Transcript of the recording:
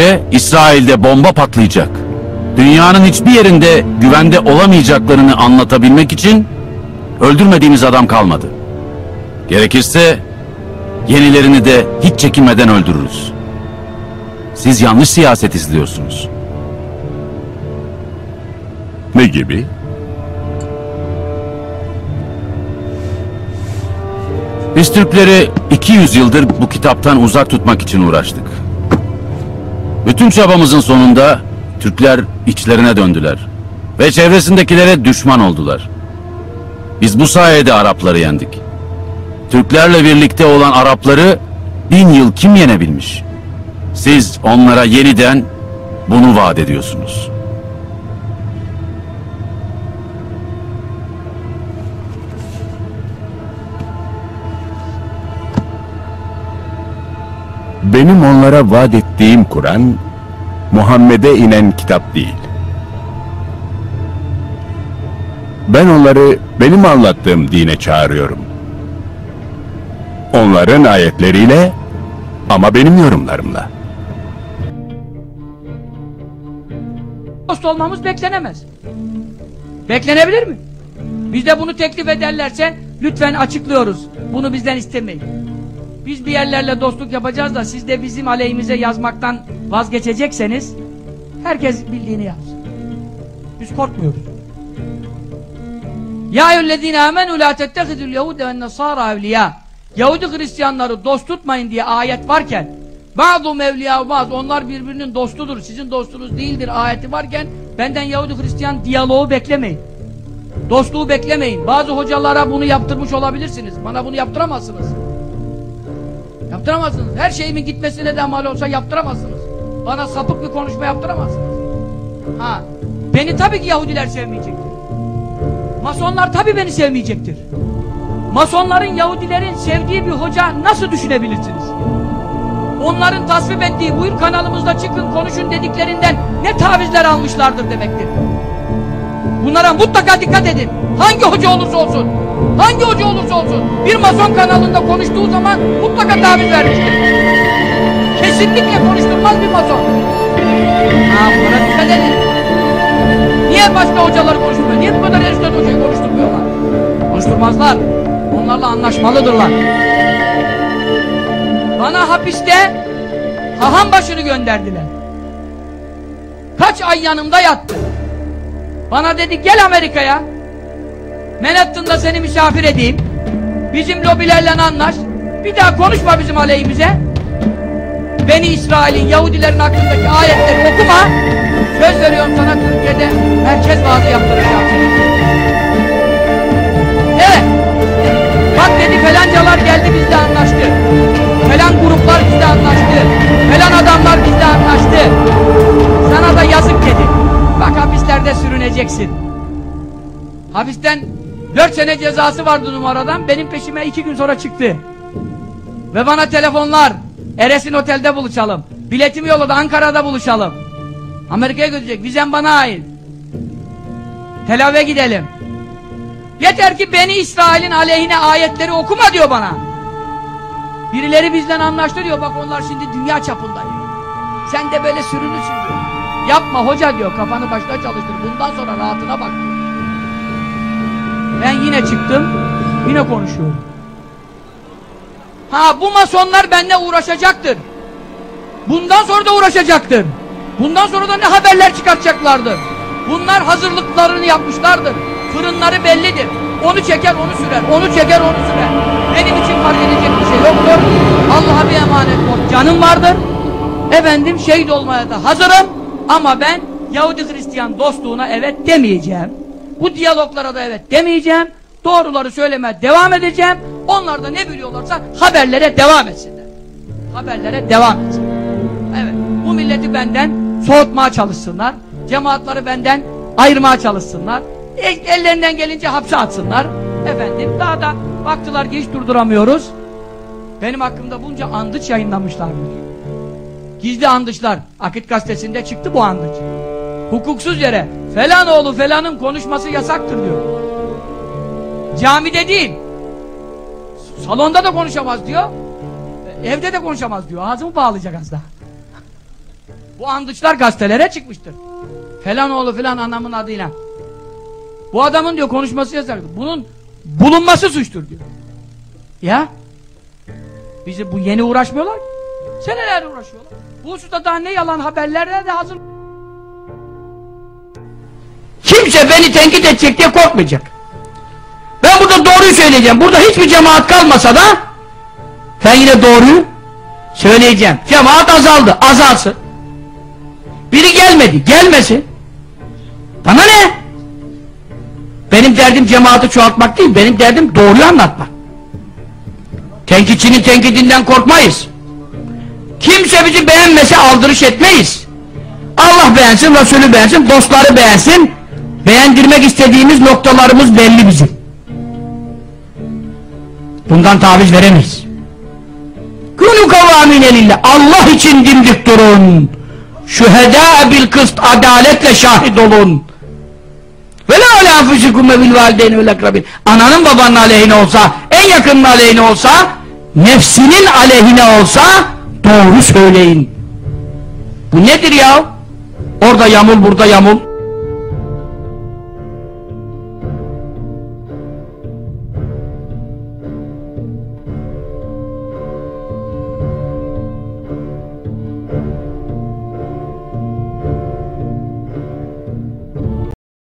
E, İsrail'de bomba patlayacak. Dünyanın hiçbir yerinde güvende olamayacaklarını anlatabilmek için öldürmediğimiz adam kalmadı. Gerekirse yenilerini de hiç çekinmeden öldürürüz. Siz yanlış siyaset izliyorsunuz. Ne gibi? Biz Türkleri 200 yıldır bu kitaptan uzak tutmak için uğraştık. Bütün çabamızın sonunda Türkler içlerine döndüler ve çevresindekilere düşman oldular. Biz bu sayede Arapları yendik. Türklerle birlikte olan Arapları bin yıl kim yenebilmiş? Siz onlara yeniden bunu vaat ediyorsunuz. Benim onlara vaat ettiğim Kur'an, Muhammed'e inen kitap değil. Ben onları benim anlattığım dine çağırıyorum. Onların ayetleriyle ama benim yorumlarımla. dost olmamız beklenemez. Beklenebilir mi? Biz de bunu teklif ederlerse lütfen açıklıyoruz. Bunu bizden istemeyin. Biz bir yerlerle dostluk yapacağız da siz de bizim aleyhimize yazmaktan vazgeçecekseniz herkes bildiğini yapsın. Biz korkmuyoruz. Ya eyyühellezine amenu la tettehidul yehude ve nasara evliya. Yahudi Hristiyanları dost tutmayın diye ayet varken bazı mevliya bazı onlar birbirinin dostudur. Sizin dostunuz değildir ayeti varken benden Yahudi Hristiyan diyaloğu beklemeyin. Dostluğu beklemeyin. Bazı hocalara bunu yaptırmış olabilirsiniz. Bana bunu yaptıramazsınız. Yaptıramazsınız. Her şeyimin gitmesine de mal olsa yaptıramazsınız. Bana sapık bir konuşma yaptıramazsınız. Ha, beni tabii ki Yahudiler sevmeyecektir. Masonlar tabii beni sevmeyecektir. Masonların Yahudilerin sevdiği bir hoca nasıl düşünebilirsiniz? Onların tasvip ettiği buyur kanalımızda çıkın konuşun dediklerinden ne tavizler almışlardır demektir. Bunlara mutlaka dikkat edin. Hangi hoca olursa olsun. Hangi hoca olursa olsun. Bir mason kanalında konuştuğu zaman mutlaka taviz vermiştir. Kesinlikle konuşturmaz bir mason. Ha bunlara dikkat edin. Niye başka hocaları konuşturmuyor? Niye bu kadar Erişten hocayı konuşturmuyorlar? Konuşturmazlar. Onlarla anlaşmalıdırlar. Bana hapiste haham başını gönderdiler. Kaç ay yanımda yattı. Bana dedi gel Amerika'ya. Manhattan'da seni misafir edeyim. Bizim lobilerle anlaş. Bir daha konuşma bizim aleyhimize. Beni İsrail'in, Yahudilerin hakkındaki ayetleri okuma. Söz veriyorum sana Türkiye'de merkez vaazı yaptıracağım. Evet. Bak dedi falancalar geldi bizle anlaştı. Falan gruplar bizle anlaştı. Falan adamlar bizle anlaştı. Sana da yazık dedi. Bak hapislerde sürüneceksin. Hapisten dört sene cezası vardı numaradan. Benim peşime iki gün sonra çıktı. Ve bana telefonlar. Eres'in otelde buluşalım. Biletimi yolladı Ankara'da buluşalım. Amerika'ya götürecek. Vizem bana ait. Tel Aviv'e gidelim. Yeter ki beni İsrail'in aleyhine ayetleri okuma diyor bana. Birileri bizden anlaştı diyor. Bak onlar şimdi dünya çapında diyor. Sen de böyle sürünürsün diyor. Yapma hoca diyor. Kafanı başına çalıştır. Bundan sonra rahatına bak diyor. Ben yine çıktım. Yine konuşuyorum. Ha bu masonlar benimle uğraşacaktır. Bundan sonra da uğraşacaktır. Bundan sonra da ne haberler çıkartacaklardır. Bunlar hazırlıklarını yapmışlardır. Fırınları bellidir. Onu çeker onu sürer. Onu çeker onu sürer. Benim için fark edecek bir şey yoktur. Allah'a bir emanet ol. Canım vardır. Efendim şehit olmaya da hazırım. Ama ben Yahudi Hristiyan dostluğuna evet demeyeceğim. Bu diyaloglara da evet demeyeceğim. Doğruları söylemeye devam edeceğim. Onlar da ne biliyorlarsa haberlere devam etsinler. Haberlere devam etsinler. Evet. Bu milleti benden soğutmaya çalışsınlar. Cemaatları benden ayırmaya çalışsınlar. E, ellerinden gelince hapse atsınlar. Efendim daha da baktılar ki hiç durduramıyoruz. Benim hakkımda bunca andıç yayınlamışlardır. Gizli andıçlar. Akit gazetesinde çıktı bu andıç. Hukuksuz yere falan oğlu falanın konuşması yasaktır diyor. Camide değil. Salonda da konuşamaz diyor. Evde de konuşamaz diyor. Ağzımı bağlayacak az daha. Bu andıçlar gazetelere çıkmıştır. Falan oğlu filan anamın adıyla. Bu adamın diyor konuşması yasaktır. Bunun bulunması suçtur diyor. Ya? Bizi bu yeni uğraşmıyorlar. Seneler uğraşıyorlar. Bu hususta daha ne yalan haberlerle de hazır. Kimse beni tenkit edecek diye korkmayacak. Ben burada doğruyu söyleyeceğim. Burada hiçbir cemaat kalmasa da ben yine doğruyu söyleyeceğim. Cemaat azaldı. Azalsın. Biri gelmedi. Gelmesin. Bana ne? Benim derdim cemaati çoğaltmak değil. Benim derdim doğruyu anlatmak. Tenkitçinin tenkidinden korkmayız. Kimse bizi beğenmese aldırış etmeyiz. Allah beğensin, Resulü beğensin, dostları beğensin. Beğendirmek istediğimiz noktalarımız belli bizim. Bundan taviz veremeyiz. Kûnû kavâmine lillah. Allah için dimdik durun. Şühedâ bil kıst adaletle şahit olun. Ve la alâ anfusikum ve bil valideyni vel akrabin. Ananın babanın aleyhine olsa, en yakının aleyhine olsa, nefsinin aleyhine olsa doğru söyleyin. Bu nedir ya? Orada yamul, burada yamul.